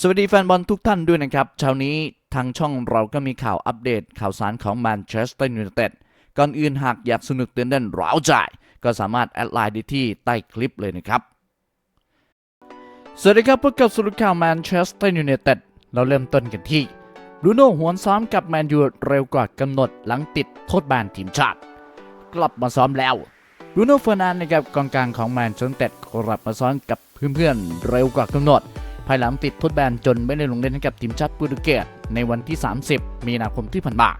สวัสดีแฟนบอลทุกท่านด้วยนะครับ เช้านี้ทางช่องเราก็มีข่าวอัปเดตข่าวสารของแมนเชสเตอร์ยูไนเต็ดก่อนอื่นหากอยากสนุกตื่นเต้นร้าวใจ ก็สามารถแอดไลน์ได้ที่ใต้คลิปเลยนะครับ สวัสดีครับพบกับสรุปข่าวแมนเชสเตอร์ยูไนเต็ดเราเริ่มต้นกันที่รูโน่หวนซ้อมกับแมนยูเร็วกว่ากำหนดหลังติดโทษแบนทีมชาติ กลับมาซ้อมแล้วรูโน่เฟอร์นานนะครับกองกลางของแมนเชสเตอร์กลับมาซ้อมกับเพื่อนๆเร็วกว่ากำหนด ภายหลังติดโทษแบนจนไม่ได้ลงเล่นให้กับทีมชาติโปรตุเกสในวันที่ 30 มีนาคมที่ผ่านมา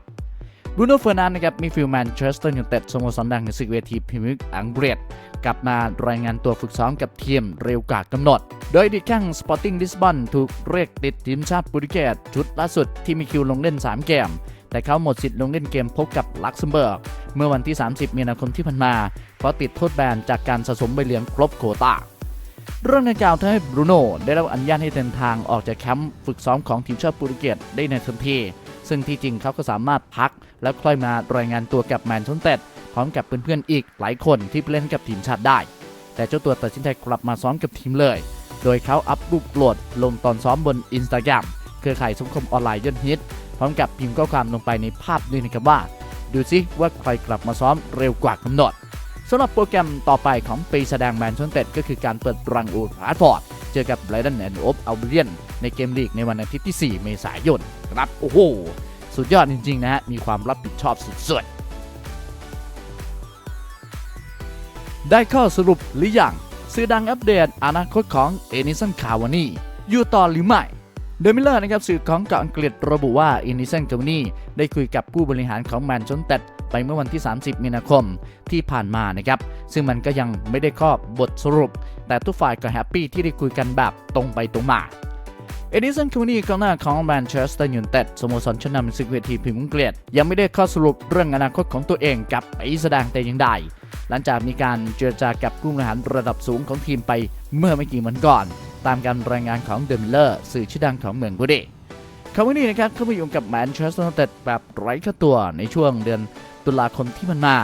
บรูโน่เฟอร์นันนะครับมีฟิลแมนเชสเตอร์ยูไนเต็ดสโมสรดังในศึกเวทีพรีเมียร์ลีกอังกฤษกลับมารายงานตัวฝึกซ้อมกับทีมเร็วกว่ากำหนด โดยดีแข้งสปอร์ติ้งลิสบอนถูกเรียกติดทีมชาติโปรตุเกสชุดล่าสุดที่มีคิวลงเล่น 3 เกม แต่เขาหมดสิทธิ์ลงเล่นเกมพบกับลักเซมเบิร์กเมื่อวันที่ 30 มีนาคมที่ผ่านมาเพราะติดโทษแบนจากการสะสมใบเหลืองครบโควตา เรื่องดังกล่าวทำให้บรูโน่ได้รับอนุญาตให้เดินทางออกจากแคมป์ฝึกซ้อมของทีมชาติโปรตุเกสได้ในทันที ซึ่งที่จริงเขาก็สามารถพัก และค่อยมารายงานตัวกับแมนเชสเตอร์พร้อมกับเพื่อนๆอีกหลายคนที่เล่นกับทีมชาติได้ แต่เจ้าตัวตัดสินใจกลับมาซ้อมกับทีมเลย โดยเขาอัพรูปโหลดลงตอนซ้อมบนอินสตาแกรมเครือข่ายสังคมออนไลน์ยอดฮิตพร้อมกับพิมพ์ข้อความลงไปในภาพด้วยนะครับว่า ดูซิว่าใครกลับมาซ้อมเร็วกว่ากำหนด สำหรับโปรแกรมต่อไปของปีแสดงแมนชสเตอร์ก็คือการเปิดรังอูราฟอร์ด เจอกับไบรตันแอนด์โอฟอัลเบียนในเกมลีกในวันอาทิตย์ที่ 4 เมษายนครับโอ้โห สุดยอดจริง ๆ นะฮะ มีความรับผิดชอบสุดๆ ได้ข้อสรุปหรือยังสื่อดังอัปเดตอนาคตของเอนิสันคาวานีอยู่ต่อหรือไม่เดมิลเลอร์นะครับสื่อของเกาะอังกฤษระบุว่าอินิสันคาวานีได้คุยกับผู้บริหารของแมนชสเตอร์ ไปเมื่อวันที่ 30 มีนาคมที่ผ่านมานะครับซึ่งมันก็ยังไม่ได้ข้อบทสรุป แต่ทุกฝ่ายก็แฮปปี้ที่ได้คุยกันแบบตรงไปตรงมาเอดิสันคูนี่กองหน้าของแมนเชสเตอร์ยูไนเต็ดสโมสรชั้นนำศึกเวทีพรีเมียร์ลีกยังไม่ได้ข้อสรุปเรื่องอนาคตของตัวเองกับไปแสดงแต่อย่างใดหลังจากมีการเจรจากับผู้บริหารระดับสูงของทีมไปเมื่อไม่กี่วันก่อน ตามการรายงานของเดมิเลอร์สื่อชื่อดังของเมืองบุรีคาวานี่นะครับเข้ามาอยู่กับแมนเชสเตอร์ยูไนเต็ดแบบไร้ค่าตัวในช่วงเดือน ตุลาคมที่มันมา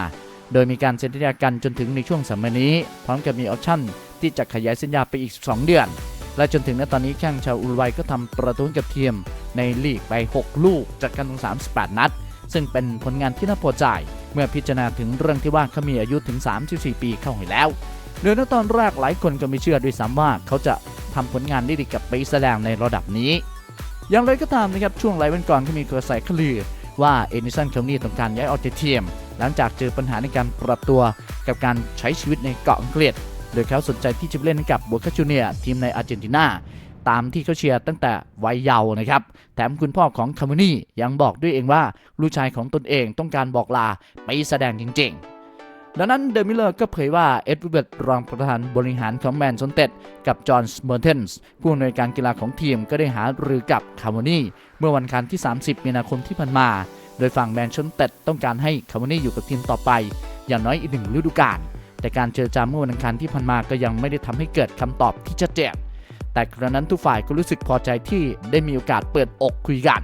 โดยมีการเซ็นสัญญากันจนถึงในช่วงสัปดาห์นี้ พร้อมกับมีออปชั่นที่จะขยายสัญญาไปอีก2เดือน และจนถึงณตอนนี้แข้งชาวอุรุกวัยก็ทำประตูกับทีมในลีกไป 6 ลูกจากการลง38 นัด ซึ่งเป็นผลงานที่น่าพอใจเมื่อพิจารณาถึงเรื่องที่ว่าเขามีอายุถึง 34 ปีเข้าให้แล้วโดยในตอนแรกหลายคนก็ไม่เชื่อด้วยซ้ำว่าเขาจะทำผลงานได้ดีกับไปแสดงในระดับนี้ อย่างไรก็ตามนะครับช่วงหลายวันก่อนก็มีกระแสข่าวลือ ว่าเอนิสันเคลนี่ต้องการย้ายออกจากทีมหลังจากเจอปัญหาในการปรับตัวกับการใช้ชีวิตในเกาะอังกฤษโดยเขาสนใจที่จะเล่นกับบัวคาจูเนียทีมในอาร์เจนตินาตามที่เขาเชียร์ตั้งแต่วัยเยาว์นะครับ แถมคุณพ่อของคาร์มนี่ยังบอกด้วยเองว่า ลูกชายของตนเองต้องการบอกลาไปแสดงจริง ๆ ดังนั้นเดมิเลอร์ก็เผยว่าเอ็ดวูดรองประธานบริหารของแมนซอนเต็ดกับจอห์นสเมอร์เทนส์ผู้อำนวยการกีฬาของทีมก็ได้หารือกับคาร์โมนี่เมื่อวันอังที่ 30 มีนาคมที่ผ่านมา โดยฝั่งแมนเชสเตอร์ต้องการให้คาร์โมนี่อยู่กับทีมต่อไป อย่างน้อยอีกหนึ่งฤดูกาลแต่การเจรจาเมื่อวันอังคารที่ผ่านมาก็ยังไม่ได้ทำให้เกิดคำตอบที่ชัดเจนแต่กระนั้นทุกฝ่ายก็รู้สึกพอใจที่ได้มีโอกาสเปิดอกคุยกัน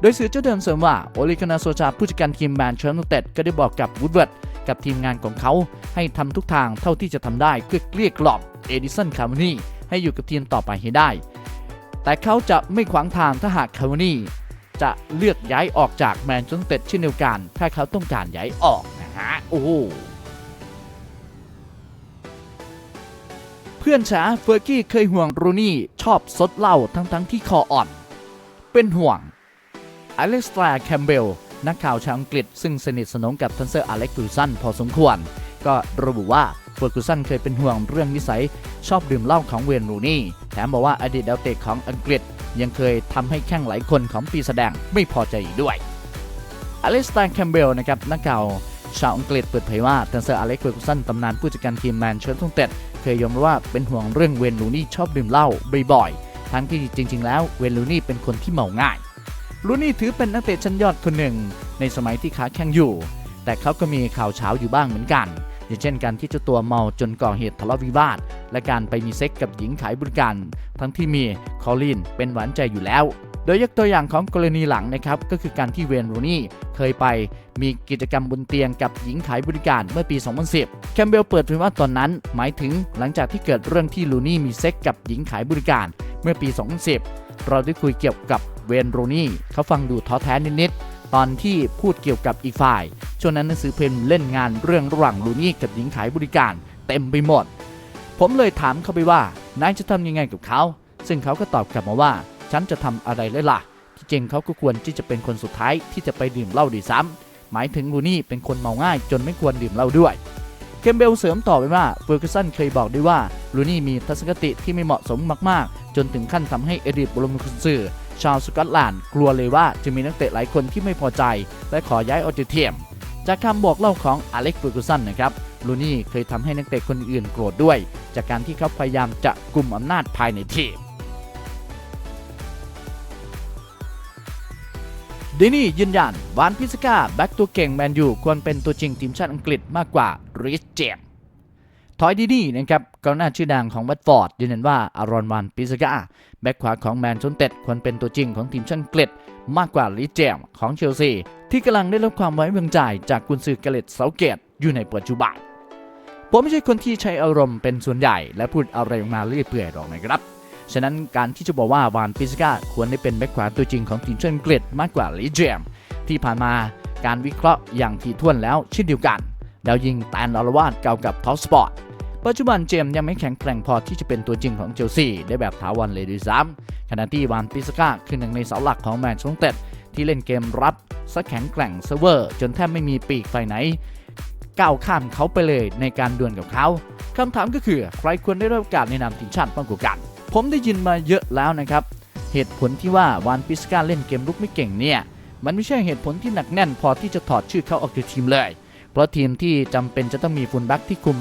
โดยสื่อเจ้าเดิมเสริมว่าโอลิคานาโซชาผู้จัดการทีมแมนเชสเตอร์ก็ได้บอกกับวูดเวิร์ด กับทีมงานของเขา ให้ทำทุกทางเท่าที่จะทำได้เพื่อเกลี้ยกล่อมเอดิสันคาร์มนีให้อยู่กับทีมต่อไปให้ได้ แต่เขาจะไม่ขวางทางถ้าหากคาร์มนีจะเลือกย้ายออกจากแมนเชสเตอร์เช่นเดียวกัน ถ้าเขาต้องการย้ายออกนะฮะโอ้เพื่อนช้าเฟอร์กี้เคยห่วงรูนี่ชอบซดเหล้าทั้งๆทที่คออ่อน เป็นห่วงอเล็กซ์ตราแคมเบล นักข่าวชาวอังกฤษ ซึ่งสนิทสนมกับทันเซอร์อเล็กซ์กูสันพอสมควร ก็ระบุว่าเฟอร์กูสันเคยเป็นห่วงเรื่องนิสัย ชอบดื่มเหล้าของเวนรูนี่ แถมบอกว่าอดีตดาวเตะของอังกฤษ ยังเคยทำให้แข้งหลายคนของปีแสดงไม่พอใจอีกด้วยอเล็กซ์ตราแคมเบลนะครับนักข่าวชาวอังกฤษเปิดเผยว่าทันเซอร์อเล็กเฟอร์กูสันตำนานผู้จัดการทีมแมนเชสเตอร์ยูไนเต็ดเคยยอมรับว่าเป็นห่วงเรื่องเวนรูนี่ชอบดื่มเหล้าบ่อยๆทั้งที่จริง ๆ แล้วเวนรูนี่เป็นคนที่เมาง่าย รูนี่ถือเป็นนักเตะชั้นยอดคนหนึ่ง ในสมัยที่ค้าแข่งอยู่ แต่เขาก็มีข่าวเช้าอยู่บ้างเหมือนกัน อย่างเช่นการที่เจ้าตัวเมาจนก่อเหตุทะเลาะวิวาท และการไปมีเซ็กกับหญิงขายบริการ ทั้งที่มีคอลินเป็นหวานใจอยู่แล้ว โดยยกตัวอย่างของกรณีหลังนะครับก็คือการที่เวนรูนี่เคยไปมีกิจกรรมบนเตียงกับหญิงขายบริการเมื่อปี 2010 แคมเบลเปิดเผยว่าตอนนั้น หมายถึงหลังจากที่เกิดเรื่องที่ลูนี่มีเซ็กกับหญิงขายบริการเมื่อปี 2010 เราได้คุยเกี่ยวกับ เวนโรนี่เขาฟังดูท้อแท้นิดๆ ตอนที่พูดเกี่ยวกับอีกฝ่าย ช่วงนั้นหนังสือพิมพ์เล่นงานเรื่องระหว่างลูนี่กับหญิงขายบริการ เต็มไปหมด ผมเลยถามเขาไปว่านายจะทำยังไงกับเขา ซึ่งเขาก็ตอบกลับมาว่า ฉันจะทำอะไรเลยล่ะ ที่จริงเขาก็ควรที่จะเป็นคนสุดท้ายที่จะไปดื่มเหล้าดีซ้ำหมายถึงลูนี่เป็นคนเมาง่ายจนไม่ควรดื่มเหล้าด้วยเคมเบลเสริมต่อไปว่าเฟอร์ก s สันเคยบอกด้วยว่าลูนี่มีทัศนคติที่ไม่เหมาะสมมากๆ จนถึงขั้นทำให้เอริกบรมกุญซือชาวสกอตแลนด์กลัวเลยว่าจะมีนักเตะหลายคนที่ไม่พอใจ และขอย้ายออกจากทีมจากคำบอกเล่าของอเล็กซ์เฟอร์ก s สันนะครับลูนี่เคยทำให้นักเตะคนอื่นโกรธด้วย จากการที่เขาพยายามจะกลุ่มอำนาจภายในทีมดินี่ยืนยันวานพิสกาแบ็กตัวเก่งแมนยูควรเป็นตัวจริงทีมชาติอังกฤษมากกว่าริชเจม ทอยดินี่นะครับกองหน้าชื่อดังของวัตฟอร์ดยืนยันว่าอารอนวานพิสกาแบ็กขวาของแมนชูเต็ดควรเป็นตัวจริงของทีมชาติอังกฤษมากกว่าริชเจมของเชลซี ที่กำลังได้รับความไว้วางใจจากกุนซือเกเรตเซาเกตอยู่ในปัจจุบันผมไม่ใช่คนที่ใช้อารมณ์เป็นส่วนใหญ่ และพูดอะไรออกมาเรื่อยเปื่อยหรอกนะครับฉะนั้นการที่จะบอกว่าวานปิสกาควรได้เป็นแบ็คขวาตัวจริงของทีมชาติอังกฤษมากกว่าลีเจมที่ผ่านมาการวิเคราะห์อย่างถี่ถ้วนแล้วเช่นเดียวกันดาวยิงแตนอลวาดเก่ากับท็อปสปอร์ต ปัจจุบันเจมส์ยังไม่แข็งแกร่งพอที่จะเป็นตัวจริงของเชลซีได้แบบถาวรเลยด้วยซ้ำขณะที่วานปิสกาคือหนึ่งในเสาหลักของแมนเชสเตอร์ที่เล่นเกมรับซะแข็งแกร่งเซเวอร์ จนแทบไม่มีปีกฝ่ายไหนก้าวข้ามเขาไปเลยในการดวลกับเขาคำถามก็คือใครควรได้รับโอกาสในนามทีมชาติมากกว่ากัน ผมได้ยินมาเยอะแล้วนะครับ เหตุผลที่ว่าวานปิสกาเล่นเกมลุกไม่เก่งเนี่ยมันไม่ใช่เหตุผลที่หนักแน่นพอที่จะถอดชื่อเขาออกจากทีมเลย เพราะทีมที่จำเป็นจะต้องมีฟุลแบ็กที่คุม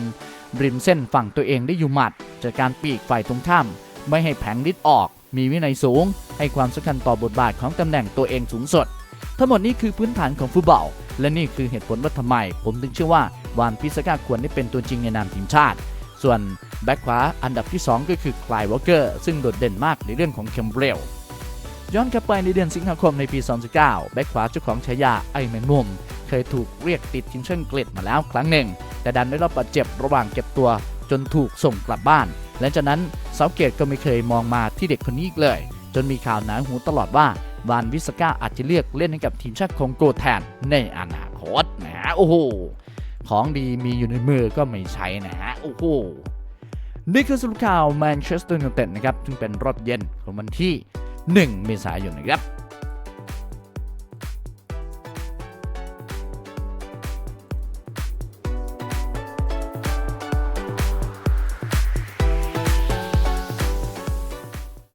ริมเส้นฝั่งตัวเองได้อยู่หมัดจากการปีกฝ่ายตรงข้ามไม่ให้แผงลิดออก มีวินัยสูง ให้ความสำคัญต่อบทบาทของตำแหน่งตัวเองสูงสุด ทั้งหมดนี้คือพื้นฐานของฟุตบอล และนี่คือเหตุผลว่าทำไม ผมถึงเชื่อว่าวานพิสกาควรได้เป็นตัวจริงในนามทีมชาติ ส่วนแบ็คขวาอันดับที่ 2 ก็คือคลายวอลเกอร์ ซึ่งโดดเด่นมากในเรื่องของเคมเบรลย้อนกลับไปในเดือนสิงหาคมในปี 2019 แบ็คขวาเจ้าของฉายาไอแมนมุม เคยถูกเรียกติดทีมชาติอังกฤษมาแล้วครั้งหนึ่ง แต่ดันได้รับบาดเจ็บระหว่างเก็บตัวจนถูกส่งกลับบ้านและจากนั้นเซาเกตก็ไม่เคยมองมาที่เด็กคนนี้อีกเลย จนมีข่าวหนาหูตลอดว่าวานวิสก้าอาจจะเลือกเล่นให้กับทีมชาติคองโกแทนในอนาคตนะฮะโอ้โหของดีมีอยู่ในมือก็ไม่ใช้นะฮะโอ้โหนี่คือสรุปข่าวแมนเชสเตอร์ยูไนเต็ดนะครับซึ่งเป็นรอบเย็นของวันที่ 1 เมษายนนะครับ